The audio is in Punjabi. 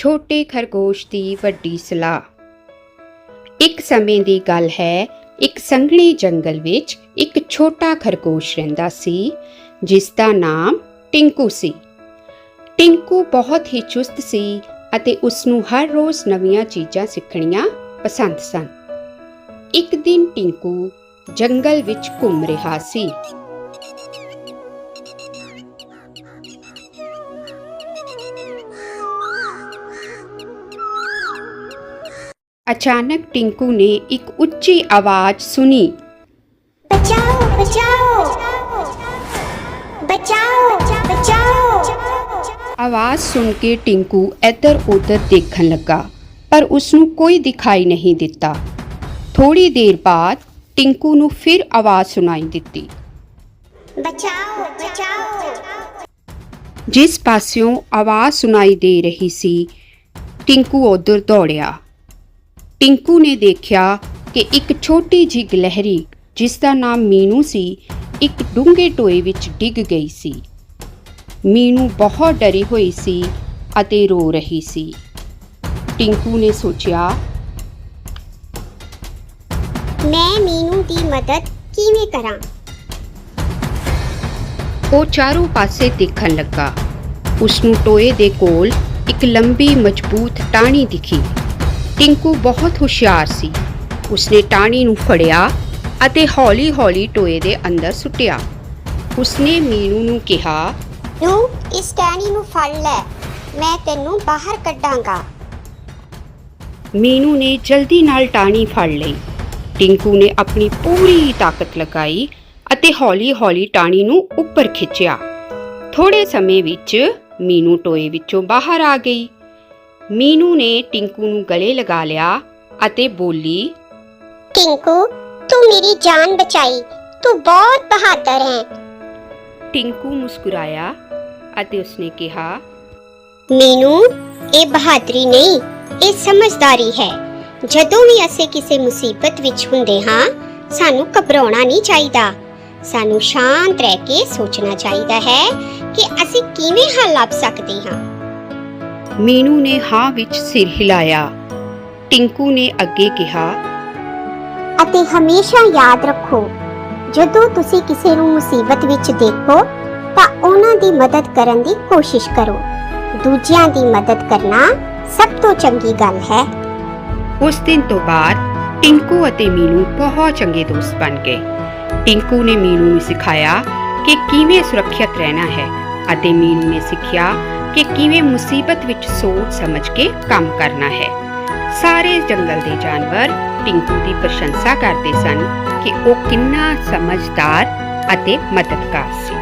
ਛੋਟੇ ਖਰਗੋਸ਼ ਦੀ ਵੱਡੀ ਸਲਾਹ। ਇੱਕ ਸਮੇਂ ਦੀ ਗੱਲ ਹੈ, ਇੱਕ ਸੰਘਣੇ ਜੰਗਲ ਵਿੱਚ ਇੱਕ ਛੋਟਾ ਖਰਗੋਸ਼ ਰਹਿੰਦਾ ਸੀ, ਜਿਸ ਦਾ ਨਾਮ ਟਿੰਕੂ ਸੀ। ਟਿੰਕੂ ਬਹੁਤ ਹੀ ਚੁਸਤ ਸੀ ਅਤੇ ਉਸ ਨੂੰ ਹਰ ਰੋਜ਼ ਨਵੀਆਂ ਚੀਜ਼ਾਂ ਸਿੱਖਣੀਆਂ ਪਸੰਦ ਸਨ। ਇੱਕ ਦਿਨ ਟਿੰਕੂ ਜੰਗਲ ਵਿੱਚ ਘੁੰਮ ਰਿਹਾ ਸੀ। अचानक टिंकू ने एक उच्ची आवाज़ सुनी। बचाओ बचाओ। बचाओ बचाओ। आवाज़ सुन के टिंकू इधर उधर देख लगा पर उसनु कोई दिखाई नहीं दिता। थोड़ी देर बाद टिंकू नु फिर आवाज़ सुनाई दिती। बचाओ बचाओ। जिस पास्यों आवाज़ सुनाई दे रही सी टिंकू उधर दौड़िया। ਟਿੰਕੂ ਨੇ ਦੇਖਿਆ ਕਿ ਇੱਕ ਛੋਟੀ ਜੀ ਗਲਹਿਰੀ ਜਿਸ ਦਾ ਨਾਮ ਮੀਨੂ ਸੀ ਇੱਕ ਡੂੰਘੇ ਟੋਏ ਵਿੱਚ ਡਿੱਗ ਗਈ ਸੀ। ਮੀਨੂ ਬਹੁਤ ਡਰੀ ਹੋਈ ਸੀ ਅਤੇ ਰੋ ਰਹੀ ਸੀ। ਟਿੰਕੂ ਨੇ ਸੋਚਿਆ ਮੈਂ ਮੀਨੂ ਦੀ ਮਦਦ ਕਿਵੇਂ ਕਰਾਂ? ਉਹ ਚਾਰੋਂ ਪਾਸੇ ਦੇਖਣ ਲੱਗਾ। ਉਸ ਨੂੰ ਟੋਏ ਦੇ ਕੋਲ ਇੱਕ ਲੰਬੀ ਮਜ਼ਬੂਤ ਟਾਹਣੀ ਦਿਖੀ। ਟਿੰਕੂ ਬਹੁਤ ਹੁਸ਼ਿਆਰ ਸੀ। ਉਸਨੇ ਟਾਹਣੀ ਨੂੰ ਫੜਿਆ ਅਤੇ ਹੌਲੀ-ਹੌਲੀ ਟੋਏ ਦੇ ਅੰਦਰ ਸੁੱਟਿਆ। ਉਸਨੇ ਮੀਨੂ ਨੂੰ ਕਿਹਾ ਨੂੰ ਇਸ ਟਹਿਣੀ ਨੂੰ ਫੜ ਲੈ। ਮੈਂ ਤੈਨੂੰ ਬਾਹਰ ਕੱਢਾਂਗਾ। ਮੀਨੂ ਨੇ ਜਲਦੀ ਨਾਲ ਟਾਹਣੀ ਫੜ ਲਈ। ਟਿੰਕੂ ਨੇ ਆਪਣੀ ਪੂਰੀ ਤਾਕਤ ਲਗਾਈ ਅਤੇ ਹੌਲੀ-ਹੌਲੀ ਟਾਹਣੀ ਨੂੰ ਉੱਪਰ ਖਿੱਚਿਆ। ਥੋੜੇ ਸਮੇਂ ਵਿੱਚ ਮੀਨੂ ਟੋਏ ਵਿੱਚੋਂ ਬਾਹਰ ਆ ਗਈ। ਮੀਨੂ ਨੇ ਟਿੰਕੂ ਨੂੰ ਗਲੇ ਲਗਾ ਲਿਆ ਅਤੇ ਬੋਲੀ ਟਿੰਕੂ ਤੂੰ ਮੇਰੀ ਜਾਨ ਬਚਾਈ। ਤੂੰ ਬਹੁਤ ਬਹਾਦਰ ਹੈ। ਟਿੰਕੂ ਮੁਸਕਰਾਇਆ ਅਤੇ ਉਸਨੇ ਕਿਹਾ ਮੀਨੂ ਇਹ ਬਹਾਦਰੀ ਨਹੀਂ ਇਹ ਸਮਝਦਾਰੀ ਹੈ। ਜਦੋਂ ਵੀ ਅਸੀਂ ਕਿਸੇ ਮੁਸੀਬਤ ਵਿੱਚ ਹੁੰਦੇ ਹਾਂ ਸਾਨੂੰ ਘਬਰਾਉਣਾ ਨਹੀਂ ਚਾਹੀਦਾ। ਸਾਨੂੰ ਸ਼ਾਂਤ ਰਹਿ ਕੇ ਸੋਚਣਾ ਚਾਹੀਦਾ ਹੈ ਕਿ ਅਸੀਂ ਕਿਵੇਂ ਹੱਲ ਲੱਭ ਸਕਦੇ ਹਾਂ। ਮੀਨੂ ਨੇ ਹਾਂ ਵਿੱਚ ਸਿਰ ਹਿਲਾਇਆ। ਟਿੰਕੂ ਨੇ ਅੱਗੇ ਕਿਹਾ ਅਤੇ ਹਮੇਸ਼ਾ ਯਾਦ ਰੱਖੋ ਜਦੋਂ ਤੁਸੀਂ ਕਿਸੇ ਨੂੰ ਮੁਸੀਬਤ ਵਿੱਚ ਦੇਖੋ ਤਾਂ ਉਹਨਾਂ ਦੀ ਮਦਦ ਕਰਨ ਦੀ ਕੋਸ਼ਿਸ਼ ਕਰੋ। ਦੂਜਿਆਂ ਦੀ ਮਦਦ ਕਰਨਾ ਸਭ ਤੋਂ ਚੰਗੀ ਗੱਲ ਹੈ। ਉਸ ਦਿਨ ਤੋਂ ਬਾਅਦ ਟਿੰਕੂ ਅਤੇ ਮੀਨੂ ਬਹੁਤ ਚੰਗੇ ਦੋਸਤ ਬਣ ਗਏ। ਟਿੰਕੂ ਨੇ ਮੀਨੂ ਨੂੰ ਸਿਖਾਇਆ ਕਿ ਕਿਵੇਂ ਸੁਰੱਖਿਅਤ ਰਹਿਣਾ ਹੈ ਅਤੇ ਮੀਨੂ ਨੇ ਸਿੱਖਿਆ ਕਿ ਕਿਵੇਂ ਮੁਸੀਬਤ ਵਿੱਚ ਸੋਚ ਸਮਝ ਕੇ ਕੰਮ ਕਰਨਾ ਹੈ। ਸਾਰੇ ਜੰਗਲ ਦੇ ਜਾਨਵਰ ਟਿੰਕੂ ਦੀ ਪ੍ਰਸ਼ੰਸਾ ਕਰਦੇ ਸਨ ਕਿ ਉਹ ਕਿੰਨਾ ਸਮਝਦਾਰ ਅਤੇ ਮਦਦਗਾਰ ਸੀ।